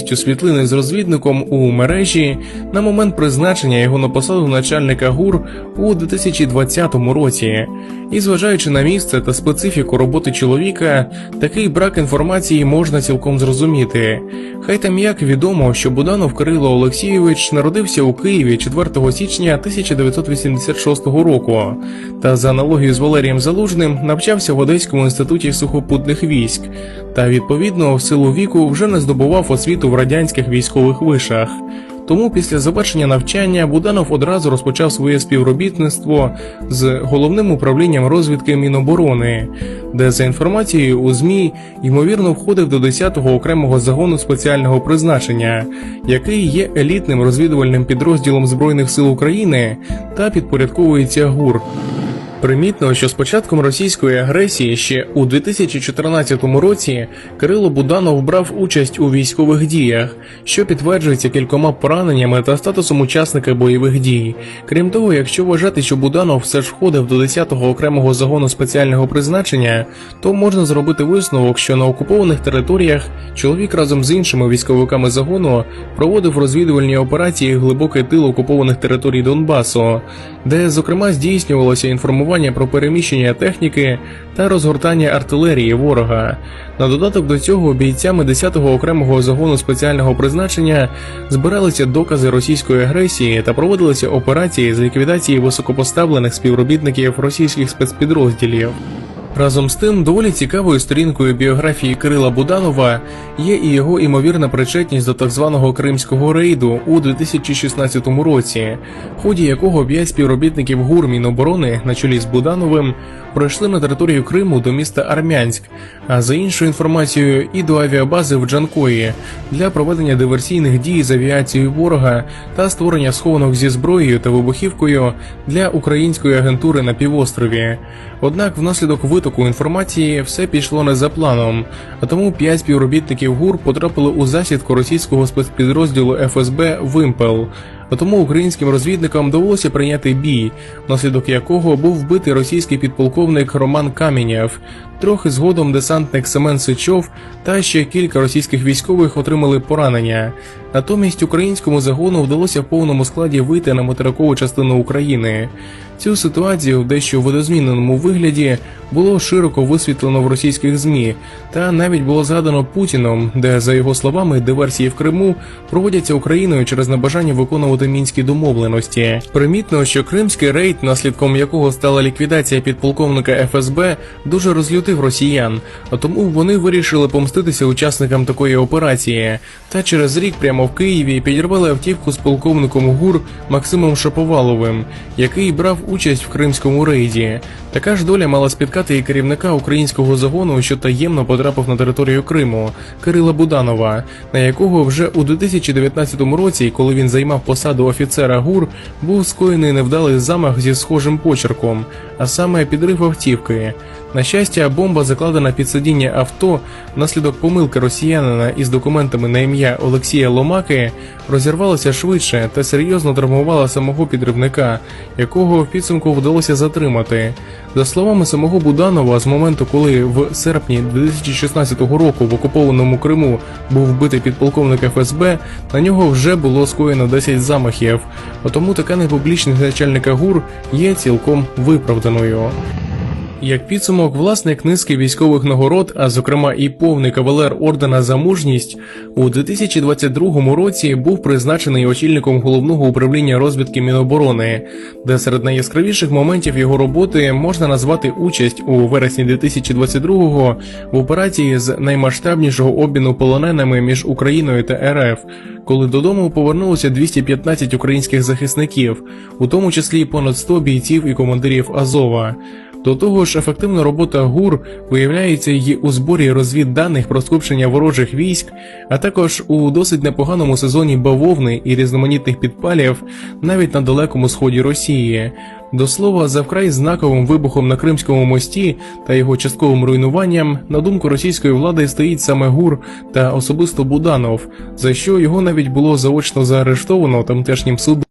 світлини з розвідником у мережі на момент призначення його на посаду начальника ГУР у 2020 році. І зважаючи на місце та специфіку роботи чоловіка, такий брак інформації можна цілком зрозуміти. Хай там як відомо, що Буданов Кирило Олексійович народився у Києві 4 січня 1986 року, та за аналогією з Валерієм Залужним навчався в Одеському інституті сухопутних військ, та відповідно в силу віку вже не здобував освіту в радянських військових вишах. Тому після завершення навчання Буданов одразу розпочав своє співробітництво з головним управлінням розвідки Міноборони, де за інформацією у ЗМІ ймовірно входив до 10-го окремого загону спеціального призначення, який є елітним розвідувальним підрозділом Збройних сил України та підпорядковується ГУР. Примітно, що з початком російської агресії ще у 2014 році Кирило Буданов брав участь у військових діях, що підтверджується кількома пораненнями та статусом учасника бойових дій. Крім того, якщо вважати, що Буданов все ж входив до 10-го окремого загону спеціального призначення, то можна зробити висновок, що на окупованих територіях чоловік разом з іншими військовиками загону проводив розвідувальні операції глибокий тил окупованих територій Донбасу, де зокрема здійснювалося інформування про переміщення техніки та розгортання артилерії ворога. На додаток до цього бійцями 10-го окремого загону спеціального призначення збиралися докази російської агресії та проводилися операції з ліквідації високопоставлених співробітників російських спецпідрозділів. Разом з тим, доволі цікавою сторінкою біографії Кирила Буданова є і його імовірна причетність до так званого кримського рейду у 2016 році, в ході якого п'ять співробітників ГУР Міноборони на чолі з Будановим пройшли на територію Криму до міста Армянськ, а за іншою інформацією, і до авіабази в Джанкої для проведення диверсійних дій з авіацією ворога та створення схованок зі зброєю та вибухівкою для української агентури на півострові. Однак, внаслідок витоку інформації все пішло не за планом, а тому п'ять співробітників ГУР потрапили у засідку російського спецпідрозділу ФСБ Вимпел. Тому українським розвідникам довелося прийняти бій, внаслідок якого був вбитий російський підполковник Роман Камінєв. Трохи згодом десантник Семен Сичов та ще кілька російських військових отримали поранення. Натомість українському загону вдалося в повному складі вийти на материкову частину України. Цю ситуацію в дещо видозміненому вигляді було широко висвітлено в російських змі, та навіть було згадано Путіном, де, за його словами, диверсії в Криму проводяться Україною через небажання виконувати мінські домовленості. Примітно, що кримський рейд, наслідком якого стала ліквідація підполковника ФСБ, дуже розлютив росіян, а тому вони вирішили помститися учасникам такої операції. Та через рік прямо в Києві підірвали автівку з полковником ГУР Максимом Шаповаловим, який брав участь в кримському рейді. Така ж доля мала спіткати і керівника українського загону, що таємно потрапив на територію Криму, Кирила Буданова, на якого вже у 2019 році, коли він займав посаду офіцера ГУР, був скоєний невдалий замах зі схожим почерком, а саме підрив автівки. На щастя, бомба закладена під сидіння авто внаслідок помилки росіянина із документами на ім'я Олексія Ломаки розірвалася швидше та серйозно травмувала самого підривника, якого в підсумку вдалося затримати. За словами самого Буданова, з моменту, коли в серпні 2016 року в окупованому Криму був вбитий підполковник ФСБ, на нього вже було скоєно 10 замахів, тому така непублічність начальника ГУР є цілком виправданою. Як підсумок, власник низки військових нагород, а зокрема і повний кавалер ордена за мужність, у 2022 році був призначений очільником головного управління розвідки Міноборони, де серед найяскравіших моментів його роботи можна назвати участь у вересні 2022-го в операції з наймасштабнішого обміну полоненими між Україною та РФ, коли додому повернулося 215 українських захисників, у тому числі понад 100 бійців і командирів Азова. До того ж, ефективна робота ГУР виявляється й у зборі розвідданих про скупчення ворожих військ, а також у досить непоганому сезоні бавовни і різноманітних підпалів навіть на далекому сході Росії. До слова, за вкрай знаковим вибухом на Кримському мості та його частковим руйнуванням, на думку російської влади, стоїть саме ГУР та особисто Буданов, за що його навіть було заочно заарештовано тамтешнім судом.